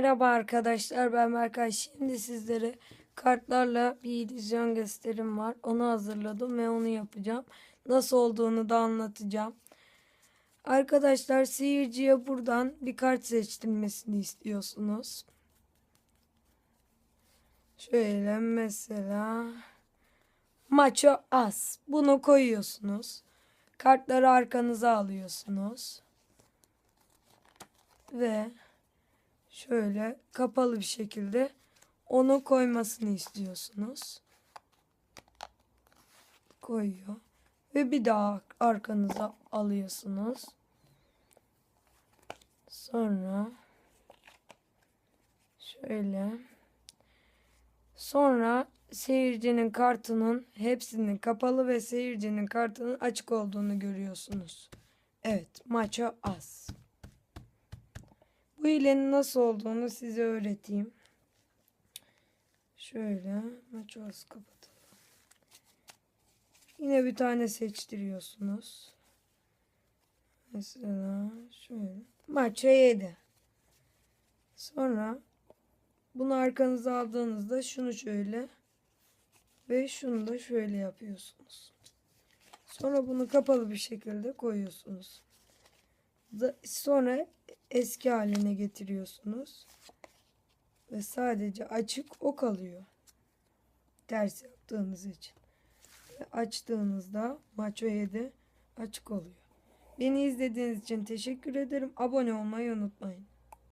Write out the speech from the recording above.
Merhaba arkadaşlar ben Berkay. Şimdi sizlere kartlarla bir illüzyon gösterim var. Onu hazırladım ve onu yapacağım. Nasıl olduğunu da anlatacağım. Arkadaşlar seyirciye buradan bir kart seçtirmesini istiyorsunuz. Şöyle mesela Maço As. Bunu koyuyorsunuz. Kartları arkanıza alıyorsunuz. Ve şöyle kapalı bir şekilde onu koymasını istiyorsunuz. Koyuyor. Ve bir daha arkanıza alıyorsunuz. Sonra şöyle sonra seyircinin kartının hepsinin kapalı ve seyircinin kartının açık olduğunu görüyorsunuz. Evet, maça az. Bu hilenin nasıl olduğunu size öğreteyim. Şöyle maça az kapatalım. Yine bir tane seçtiriyorsunuz. Mesela şöyle. Maça 7. Sonra bunu arkanıza aldığınızda şunu şöyle ve şunu da şöyle yapıyorsunuz. Sonra bunu kapalı bir şekilde koyuyorsunuz. Sonra eski haline getiriyorsunuz. Ve sadece açık o kalıyor. Ters yaptığınız için. Ve açtığınızda maço 7 açık oluyor. Beni izlediğiniz için teşekkür ederim. Abone olmayı unutmayın.